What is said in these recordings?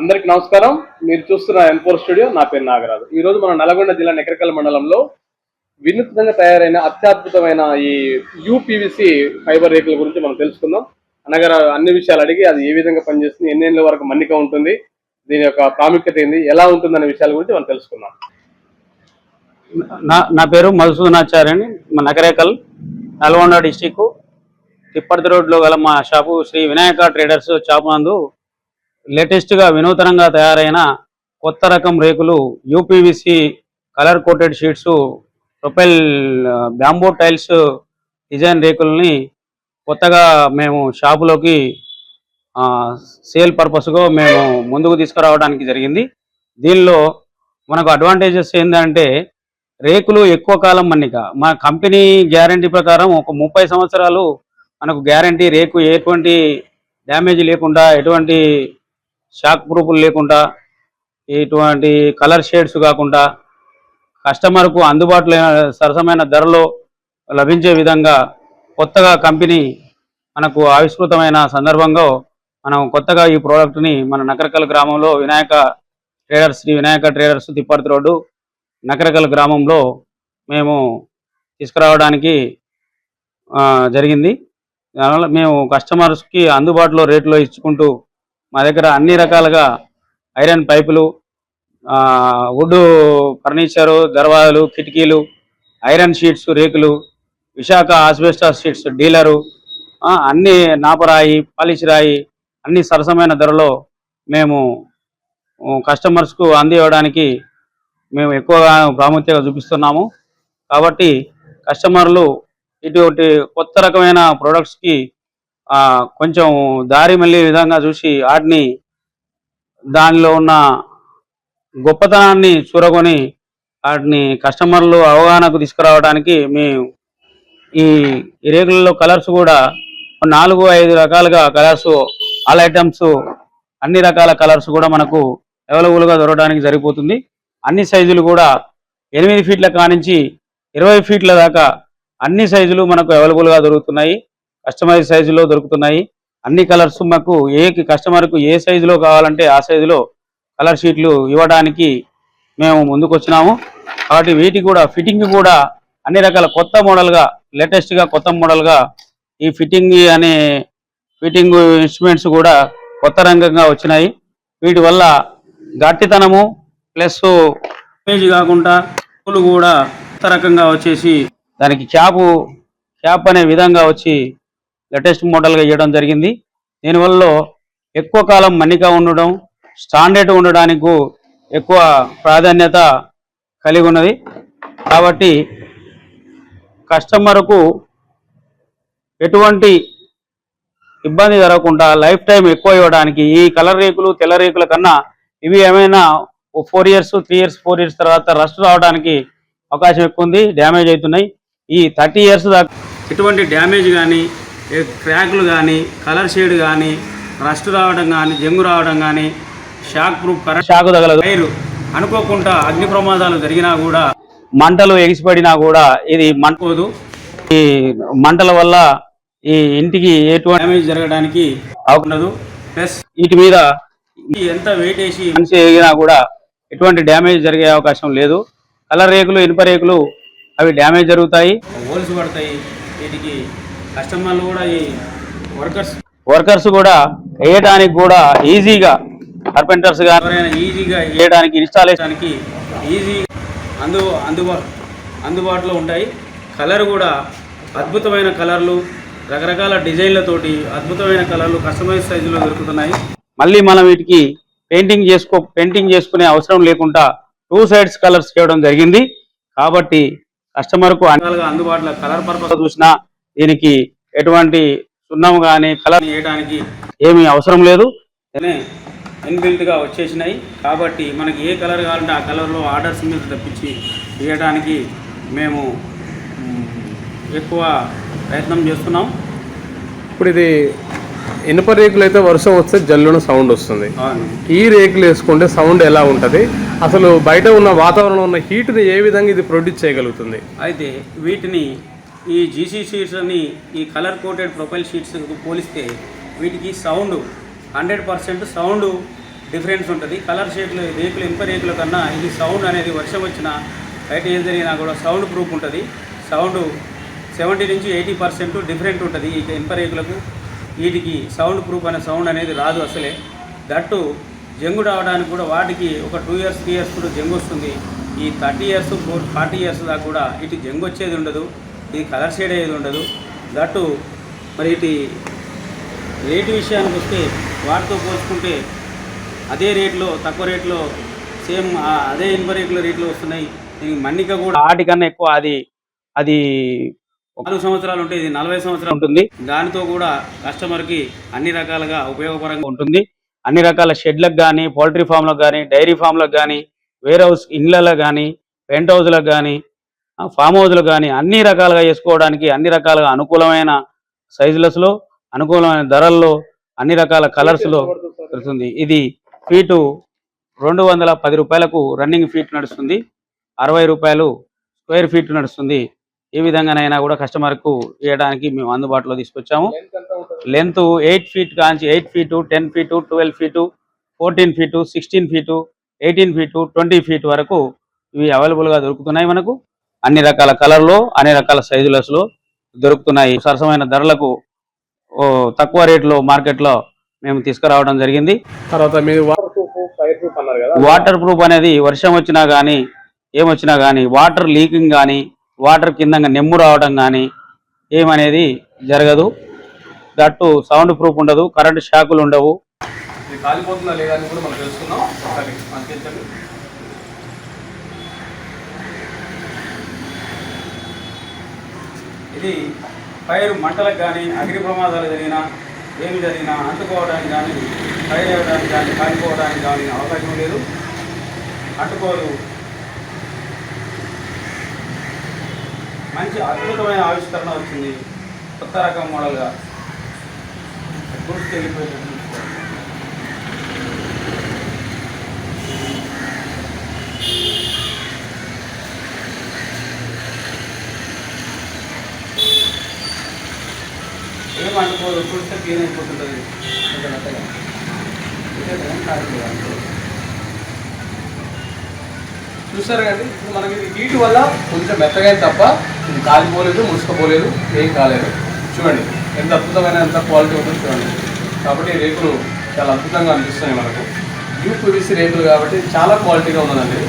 అందరికి నమస్కారం. మీరు చూస్తున్న ఎన్ఫోర్ స్టూడియో నా పేరు నాగరాజు. ఈ రోజు మనం నల్గొండ జిల్లా నెకరకల్ మండలంలో వినూత్నంగా తయారైన అత్యద్భుతమైన ఈ యూపీవీసీ ఫైబర్ రేకుల గురించి మనం తెలుసుకుందాం. అనగా అన్ని విషయాలు అడిగి అది ఏ విధంగా పనిచేస్తుంది ఎన్నేళ్ళ వరకు మన్నిక ఉంటుంది దీని యొక్క ప్రాముఖ్యత ఏంది ఎలా ఉంటుంది అనే విషయాల గురించి మనం తెలుసుకుందాం. నా నా పేరు మధుసూదనాచార్యని మా నగరేకల్ నల్గొండ డిస్టిక్ తిప్పర్తి రోడ్లో గల మా shop Shri Vinayaka traders shop నందు లేటెస్ట్గా వినూతనంగా తయారైన కొత్త రకం రేకులు UPVC colour coated sheets propel bamboo tiles design రేకుల్ని కొత్తగా మేము షాపులోకి సేల్ పర్పస్గా మేము ముందుకు తీసుకురావడానికి జరిగింది. దీనిలో మనకు అడ్వాంటేజెస్ ఏంటంటే రేకులు ఎక్కువ కాలం మన్నిక. మా కంపెనీ గ్యారంటీ ప్రకారం ఒక ముప్పై సంవత్సరాలు మనకు గ్యారంటీ రేకు ఎటువంటి డ్యామేజ్ లేకుండా ఎటువంటి షాక్ ప్రూఫ్లు లేకుండా ఇటువంటి కలర్ షేడ్స్ కాకుండా కస్టమర్కు అందుబాటులో సరసమైన ధరలో లభించే విధంగా కొత్తగా కంపెనీ మనకు ఆవిష్కృతమైన సందర్భంగా మనం కొత్తగా ఈ ప్రోడక్ట్ని మన నకరకల్ గ్రామంలో Vinayaka traders Shri Vinayaka traders Tipparthi road Nakrekal గ్రామంలో మేము తీసుకురావడానికి జరిగింది. దానివల్ల మేము కస్టమర్స్కి అందుబాటులో రేట్లో ఇచ్చుకుంటూ మా దగ్గర అన్ని రకాలుగా ఐరన్ పైపులు వుడ్ ఫర్నిచరు దర్వాజాలు కిటికీలు ఐరన్ షీట్స్ రేకులు విశాఖ ఆస్బెస్టాస్ షీట్స్ డీలరు అన్ని నాపరాయి పాలిష్ రాయి అన్ని సరసమైన ధరలో మేము కస్టమర్స్కు అందివ్వడానికి మేము ఎక్కువగా ప్రాముఖ్యత చూపిస్తున్నాము. కాబట్టి కస్టమర్లు ఇటువంటి కొత్త రకమైన ప్రొడక్ట్స్కి కొంచెం దారి మళ్ళీ విధంగా చూసి వాటిని దానిలో ఉన్న గొప్పతనాన్ని చూరగొని వాటిని కస్టమర్లు అవగాహనకు తీసుకురావడానికి మేము ఈ ఈ రేకులలో కలర్స్ కూడా నాలుగు ఐదు రకాలుగా కలర్స్ ఆల్ ఐటమ్స్ అన్ని రకాల కలర్స్ కూడా మనకు అవైలబుల్గా దొరకడానికి సరిపోతుంది అన్ని సైజులు కూడా ఎనిమిది ఫీట్ల కానించి ఇరవై ఫీట్ల దాకా అన్ని సైజులు మనకు అవైలబుల్గా దొరుకుతున్నాయి. కస్టమైజ్ సైజులో దొరుకుతున్నాయి. అన్ని కలర్స్ మాకు ఏ కస్టమర్కు ఏ సైజులో కావాలంటే ఆ సైజులో కలర్ షీట్లు ఇవ్వడానికి మేము ముందుకు వచ్చినాము కాబట్టి వీటికి కూడా ఫిట్టింగ్ కూడా అన్ని రకాల కొత్త మోడల్గా లేటెస్ట్గా కొత్త మోడల్గా ఈ ఫిట్టింగ్ అనే ఫిట్టింగ్ ఇన్స్ట్రుమెంట్స్ కూడా కొత్త రంగంగా వచ్చినాయి. వీటి వల్ల గట్టితనము ప్లస్ ఇమేజ్ కాకుండా పూలు కూడా కొత్త రకంగా వచ్చేసి దానికి క్యాపు క్యాప్ అనే విధంగా వచ్చి లేటెస్ట్ మోడల్గా ఇవ్వడం జరిగింది. దీనివల్ల ఎక్కువ కాలం మన్నిక ఉండడం స్టాండర్డ్ ఉండడానికి ఎక్కువ ప్రాధాన్యత కలిగి ఉన్నది. కాబట్టి కస్టమర్కు ఎటువంటి ఇబ్బంది జరగకుండా లైఫ్ టైం ఎక్కువ ఇవ్వడానికి ఈ కలర్ రేకులు తెల్ల రేకుల కన్నా ఇవి ఏమైనా four years three years four years తర్వాత రస్ట్ రావడానికి అవకాశం ఎక్కువ ఉంది డ్యామేజ్ అవుతున్నాయి. ఈ థర్టీ ఇయర్స్ దాకా ఎటువంటి డ్యామేజ్ కానీ క్రాక్లు కానీ కలర్ షేడ్ కానీ రస్ట్ రావడం కానీ జంగు రావడం కానీ షాక్ ప్రూఫ్ కరెంట్ షాక్ తగలదు. వైరు అనుకోకుండా అగ్ని ప్రమాదాలు జరిగినా కూడా మంటలు ఎగిసిపడినా కూడా ఇది మంటపోదు ఈ మంటల వల్ల ఈ ఇంటికి ఎటువంటి డ్యామేజ్ జరగడానికి అవకుండదు ప్లస్ వీటి మీద ఎంత వెయిట్ వేసి మనిషి ఎగినా కూడా ఎటువంటి డ్యామేజ్ జరిగే అవకాశం లేదు. కలర్ రేకులు ఇనుప రేకులు అవి డ్యామేజ్ జరుగుతాయి. హోల్స్ పడతాయి. వీటికి కస్టమర్లు కూడా ఈ వర్కర్స్ వర్కర్స్ కూడా వేయడానికి కూడా ఈజీగా కార్పెంటర్స్ ఎవరైనా ఈజీగా వేయడానికి ఇన్స్టాలేషన్కి ఈజీ అందు అందుబా అందుబాటులో ఉంటాయి. కలర్ కూడా అద్భుతమైన కలర్లు రకరకాల డిజైన్లతోటి అద్భుతమైన కలర్లు కస్టమైజ్ సైజులో దొరుకుతున్నాయి. మళ్ళీ మనం వీటికి పెయింటింగ్ చేసుకో పెయింటింగ్ చేసుకునే అవసరం లేకుండా టూ సైడ్స్ కలర్స్ చేయడం జరిగింది. కాబట్టి కస్టమర్కు అందుబాటులో కలర్ పర్పస్ చూసినా దీనికి ఎటువంటి సున్నం కానీ కలర్ చేయడానికి ఏమీ అవసరం లేదు. ఇన్బిల్ట్గా వచ్చేసినాయి. కాబట్టి మనకి ఏ కలర్ కావాలంటే ఆ కలర్లో ఆర్డర్స్ మీద తప్పించి ఇవ్వడానికి మేము ఎక్కువ ప్రయత్నం చేస్తున్నాం. ఇప్పుడు ఇది ఇనుప రేకులు అయితే వర్షం వస్తే జల్లున సౌండ్ వస్తుంది. ఈ రేకులు వేసుకుంటే సౌండ్ ఎలా ఉంటుంది? అసలు బయట ఉన్న వాతావరణంలో ఉన్న హీట్ని ఏ విధంగా ఇది ప్రొడ్యూస్ చేయగలుగుతుంది? అయితే వీటిని ఈ జీసీ షీట్స్ అని ఈ కలర్ కోటెడ్ ప్రొఫైల్ షీట్స్ పోలిస్తే వీటికి sound hundred percent sound difference ఉంటుంది. కలర్ షీట్లు రేకులు ఇనుప రేకుల కన్నా ఇది సౌండ్ అనేది వర్షం వచ్చినా బయట ఏం జరిగినా కూడా సౌండ్ ప్రూఫ్ ఉంటుంది. సౌండ్ సెవెంటీ నుంచి ఎయిటీ పర్సెంట్ డిఫరెంట్ ఉంటుంది ఈ ఇనుప రేకులకు. వీటికి సౌండ్ ప్రూఫ్ అనే సౌండ్ అనేది రాదు అసలే. దట్టు జంగు రావడానికి కూడా వాటికి ఒక టూ ఇయర్స్ త్రీ ఇయర్స్ కూడా జంగు వస్తుంది. ఈ thirty years four forty years దాకా కూడా ఇటు జంగు వచ్చేది ఉండదు. ఈ కలర్ షేడ్ ఏది ఉండదు. దట్టు మరి ఇటు రేటు విషయానికి వస్తే వాటితో పోల్చుకుంటే అదే రేట్లో తక్కువ రేట్లో సేమ్ అదే ఇనుప రేట్లో రేట్లు వస్తున్నాయి. దీనికి మన్నిక కూడా వాటికన్నా ఎక్కువ అది అది నాలుగు సంవత్సరాలు ఉంటే ఇది నలభై సంవత్సరాలు ఉంటుంది. దానితో కూడా కస్టమర్కి అన్ని రకాలుగా ఉపయోగకరంగా ఉంటుంది. అన్ని రకాల షెడ్లకు కానీ పౌల్ట్రీ ఫామ్లకు కానీ డైరీ ఫామ్లకు కానీ వేర్ హౌస్ ఇండ్లలో కానీ పెంట్ హౌస్లకు కానీ ఫామ్ హౌస్లకు కానీ అన్ని రకాలుగా చేసుకోవడానికి అన్ని రకాలుగా అనుకూలమైన సైజులస్లో అనుకూలమైన ధరల్లో అన్ని రకాల కలర్స్లో దొరుకుతుంది ఇది ఫీటు రెండు వందల పది రూపాయలకు రన్నింగ్ ఫీట్ నడుస్తుంది. అరవై రూపాయలు స్క్వేర్ ఫీట్ నడుస్తుంది. ఏ విధంగానైనా కూడా కస్టమర్కు ఇవ్వడానికి మేము అందుబాటులో తీసుకొచ్చాము. లెంత్ లెంత్ ఎయిట్ ఫీట్ కాంచి eight feet ten feet twelve feet fourteen feet sixteen feet eighteen feet twenty feet వరకు ఇవి అవైలబుల్గా దొరుకుతున్నాయి మనకు. అన్ని రకాల కలర్లో అన్ని రకాల సైజులస్లో దొరుకుతున్నాయి. సరసమైన ధరలకు తక్కువ రేట్లో మార్కెట్లో మేము తీసుకురావడం జరిగింది. తర్వాత మీరు వాటర్ ప్రూఫ్ అనేది వర్షం వచ్చినా కానీ ఏమొచ్చినా కానీ వాటర్ లీకింగ్ కానీ వాటర్ కింద నెమ్ము రావడం కానీ ఏమనేది జరగదు. దట్టు సౌండ్ ప్రూఫ్ ఉండదు కరెంట్ షాకులు ఉండవు. కాలిపోతుందా లేదా అని కూడా మనం తెలుసుకుందాం. ఇది ఫైర్ మంటలకు కానీ అగ్ని ప్రమాదాలు జరిగినా ఏమి జరిగినా అంటుకోవడానికి కానీ ఫైర్ అవ్వడానికి కానీ కాలిపోవడానికి కానీ అవకాశం లేదు. అంటుకోదు మంచి అద్భుతమైన ఆవిష్కరణ వచ్చింది. కొత్త రకం మోడల్గా. గుర్తు తెగిపోయేటట్టు చూసుకోవాలి. చూస్తే క్లీన్ అయిపోతుంటుంది. కొంచెం మెత్తగా. ఇప్పుడు మనకి హీట్ వల్ల కొంచెం మెత్తగైంది తప్ప ఇది కాలిపోలేదు ముసుకపోలేదు ఏం కాలేదు. చూడండి ఎంత అద్భుతమైన ఎంత క్వాలిటీ ఉంటుందో చూడండి. కాబట్టి రేకులు చాలా అద్భుతంగా అనిపిస్తున్నాయి మనకు. యూపీవీసీ రేకులు కాబట్టి చాలా క్వాలిటీగా ఉన్నదండి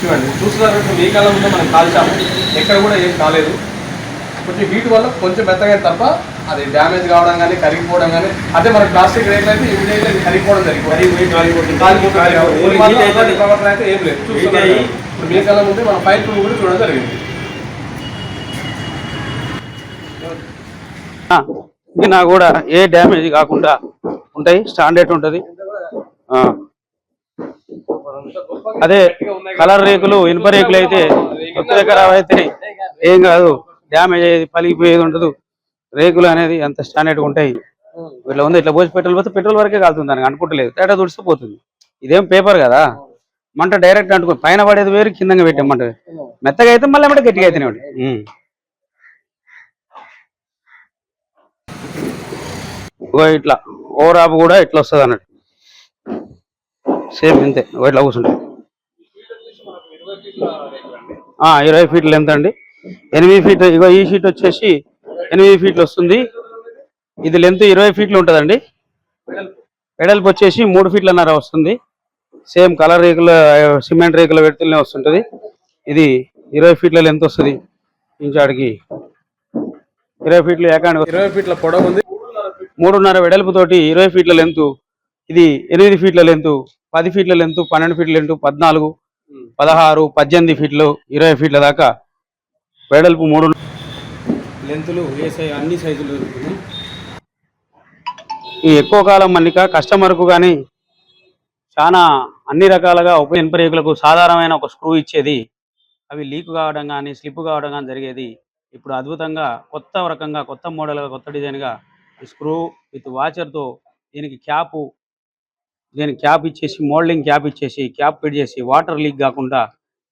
చూడండి చూస్తున్నారు మీ కాలంలో మనం కాల్చాము. ఎక్కడ కూడా ఏం కాలేదు. కొంచెం హీట్ వల్ల కొంచెం మెత్తగా తప్ప అది డ్యామేజ్ కావడం కానీ కరిగిపోవడం కానీ అదే మన ప్లాస్టిక్ రేకులు అయితే ఇమీడియట్గా ఇది కరిగిపోవడం జరిగింది. అయితే ఏం లేదు. ఇప్పుడు మీ కాలం ముందే మన ఫైర్ ప్రూఫ్ కూడా చూడడం జరిగింది. ఆ, ఇది కూడా ఏ డ్యామేజ్ కాకుండా ఉంటాయి. స్టాండర్డ్ ఉంటుంది. ఆ. అదే కలర్ రేకులు ఇనుప రేకులు అయితే అయితే ఏం కాదు. డ్యామేజ్ అయ్యేది పలిగిపోయేది ఉండదు. రేకులు అనేది అంత స్టాండర్డ్గా ఉంటాయి. ఇట్లా ఉంది ఇట్లా పోసి పెట్రోల్ పోతే పెట్రోల్ వరకే కాలుతుంది దానికి అనుకుంటలేదు. తేడా తుడిస్తే పోతుంది. ఇదేం పేపర్ కదా? మంట డైరెక్ట్ అంటుకో పైన పడేది వేరు కింద పెట్టే మంట మెత్తగా అయితే మళ్ళీ ఏమంటే గట్టిగా అయితేనే ఇట్లా ఓవరాప్ కూడా ఇట్లా వస్తుంది అన్నట్టు. సేమ్ ఇంతే ఇట్లా కూర్చుంటుంది ఆ, ఇరవై ఫీట్ల లెంత్ అండి. ఎనిమిది ఫీట్ ఇగో ఈ షీట్ వచ్చేసి ఎనిమిది ఫీట్లు వస్తుంది. ఇది లెంత్ ఇరవై ఫీట్లు ఉంటుందండి. వెడల్పు వచ్చేసి మూడు ఫీట్లన్నర వస్తుంది. సేమ్ కలర్ రేకుల సిమెంట్ రేకుల వెడతలనే వస్తుంటుంది. ఇది ఇరవై ఫీట్ల లెంత్ వస్తుంది. ఇంచాడికి ఇరవై ఫీట్లు ఏకాండి ఇరవై ఫీట్ల పొడవు ఉంది. మూడున్నర వెడల్పుతోటి ఇరవై ఫీట్ల లెంత్ ఇది ఎనిమిది ఫీట్ల లెంత్ పది ఫీట్ల లెంత్ పన్నెండు ఫీట్ల లెంత్ పద్నాలుగు పదహారు పద్దెనిమిది ఫీట్లు ఇరవై ఫీట్ల దాకా. వెడల్పు మూడు లెంతులు ఏ అన్ని సైజులు దొరుకుతున్నాయి. ఈ ఎక్కువ కాలం మన్నిక కస్టమర్కు కానీ చాలా అన్ని రకాలుగా ఉపయోగ సాధారణమైన ఒక స్క్రూ ఇచ్చేది. అవి లీక్ కావడం కానీ స్లిప్ కావడం కానీ జరిగేది. ఇప్పుడు అద్భుతంగా కొత్త రకంగా కొత్త మోడల్గా కొత్త డిజైన్గా ఈ స్క్రూ విత్ వాచర్తో దీనికి క్యాపు దీనికి క్యాప్ ఇచ్చేసి మోల్డింగ్ క్యాప్ ఇచ్చేసి క్యాప్ ఫిట్ చేసి వాటర్ లీక్ కాకుండా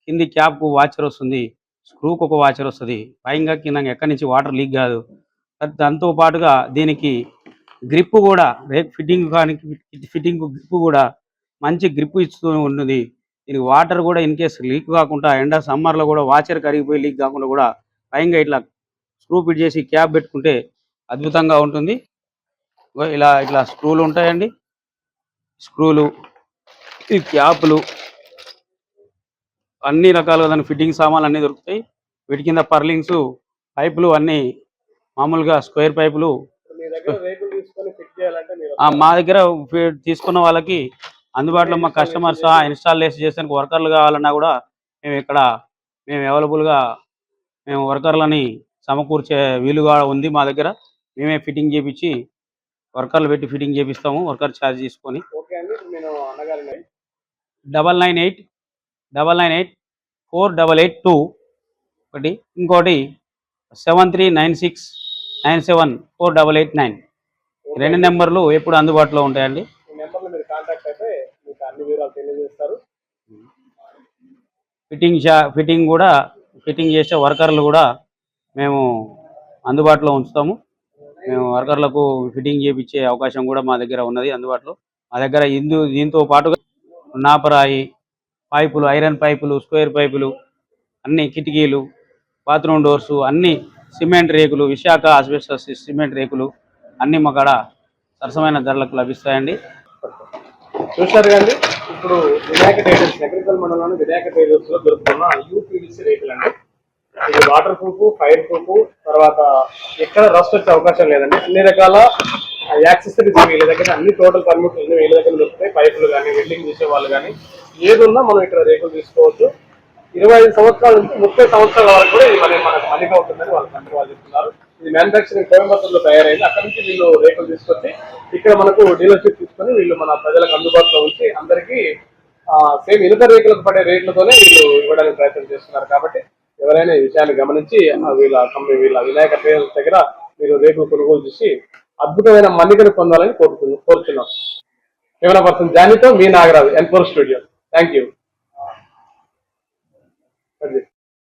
కింది క్యాప్కు వాచర్ వస్తుంది. స్క్రూకు ఒక వాచర్ వస్తుంది. పైగా కింద ఎక్కడి నుంచి వాటర్ లీక్ కాదు. దాంతో పాటుగా దీనికి గ్రిప్ కూడా రేక్ ఫిట్టింగ్ కానీ ఫిట్టింగ్ గ్రిప్ కూడా మంచి గ్రిప్ ఇస్తూ ఉంటుంది. దీనికి వాటర్ కూడా ఇన్ కేస్ లీక్ కాకుండా ఎండ సమ్మర్లో కూడా వాచర్ కరిగిపోయి లీక్ కాకుండా కూడా పైగా ఇట్లా స్క్రూ ఫిట్ చేసి క్యాప్ పెట్టుకుంటే అద్భుతంగా ఉంటుంది. ఇలా ఇట్లా స్క్రూలు ఉంటాయండి. స్క్రూలు ఈ క్యాపులు అన్ని రకాలుగా దాని ఫిట్టింగ్ సామాన్లు అన్నీ దొరుకుతాయి. వీటి కింద పర్లింగ్స్ పైపులు అన్నీ మామూలుగా స్క్వేర్ పైపులు. మీ దగ్గర తీసుకున్న వాళ్ళకి అందుబాటులో మా కస్టమర్స్ ఇన్స్టాల్ చేసేందుకు వర్కర్లు కావాలన్నా కూడా మేము ఇక్కడ మేము అవైలబుల్గా మేము వర్కర్లని సమకూర్చే వీలుగా ఉంది మా దగ్గర. మేమే ఫిట్టింగ్ చేపించి వర్కర్లు పెట్టి ఫిట్టింగ్ చేపిస్తాము వర్కర్ ఛార్జ్ తీసుకొని. Double nine eight double nine eight four double eight two ఒకటి ఇంకోటి seven three nine six nine seven four double eight nine రెండు నెంబర్లు ఎప్పుడు అందుబాటులో ఉంటాయండి. ఫిట్టింగ్ షా ఫిట్టింగ్ కూడా ఫిట్టింగ్ చేసే వర్కర్లు కూడా మేము అందుబాటులో ఉంచుతాము. మేము వర్కర్లకు ఫిట్టింగ్ చేయించే అవకాశం కూడా మా దగ్గర ఉన్నది అందుబాటులో. మా దగ్గర ఇందు దీంతో పాటుగా నాపరాయి పైపులు ఐరన్ పైపులు స్క్వేర్ పైపులు అన్ని కిటికీలు బాత్రూమ్ డోర్స్ అన్ని సిమెంట్ రేకులు విశాఖ ఆస్బెస్టస్ సిమెంట్ రేకులు అన్ని మా కాడ సరసమైన ధరలకు లభిస్తాయండి. చూశారు కండి ఇప్పుడు వినాయక టైలర్స్ అగ్రికల్ మండలంలోని వినాయక టైలర్స్లో దొరుకుతున్న యూపీవీసీ రేకులు అండి ఇది వాటర్ ప్రూఫ్ ఫైర్ ప్రూఫ్ తర్వాత ఎక్కడ రస్ట్ వచ్చే అవకాశం లేదండి. అన్ని రకాల యాక్సెసరీస్ వీళ్ళ దగ్గర అన్ని టోటల్ పర్మిట్లు అన్ని వీళ్ళ దగ్గర దొరుకుతాయి పైపులు కానీ వెల్డింగ్ చేసే వాళ్ళు కానీ ఏది ఉన్నా మనం ఇక్కడ రేకులు తీసుకోవచ్చు. ఇరవై ఐదు సంవత్సరాల నుంచి ముప్పై సంవత్సరాల వరకు కూడా ఇది మన మనకు మన్నిక ఉంటుందని వాళ్ళు కంపెనీ వాళ్ళు చెప్తున్నారు ఇది మ్యానుఫ్యాక్చరింగ్ కోయంబత్తూరులో తయారైంది. అక్కడ నుంచి వీళ్ళు రేకులు తీసుకొచ్చి ఇక్కడ మనకు డీలర్షిప్ తీసుకొని వీళ్ళు మన ప్రజలకు అందుబాటులో ఉంచి అందరికీ సేమ్ ఇనుప రేకులకు పడే రేట్లతోనే వీళ్ళు ఇవ్వడానికి ప్రయత్నం చేస్తున్నారు. కాబట్టి ఎవరైనా ఈ విషయాన్ని గమనించి వీళ్ళ కంపెనీ వీళ్ళ వినాయక ట్రేడర్స్ దగ్గర మీరు రేకులు కొనుగోలు చేసి అద్భుతమైన మన్నికను పొందాలని కోరుకు కోరుతున్నాం. ఏమైనా పర్సన్ జానీతో మీ Nagaraju N four studio. Thank you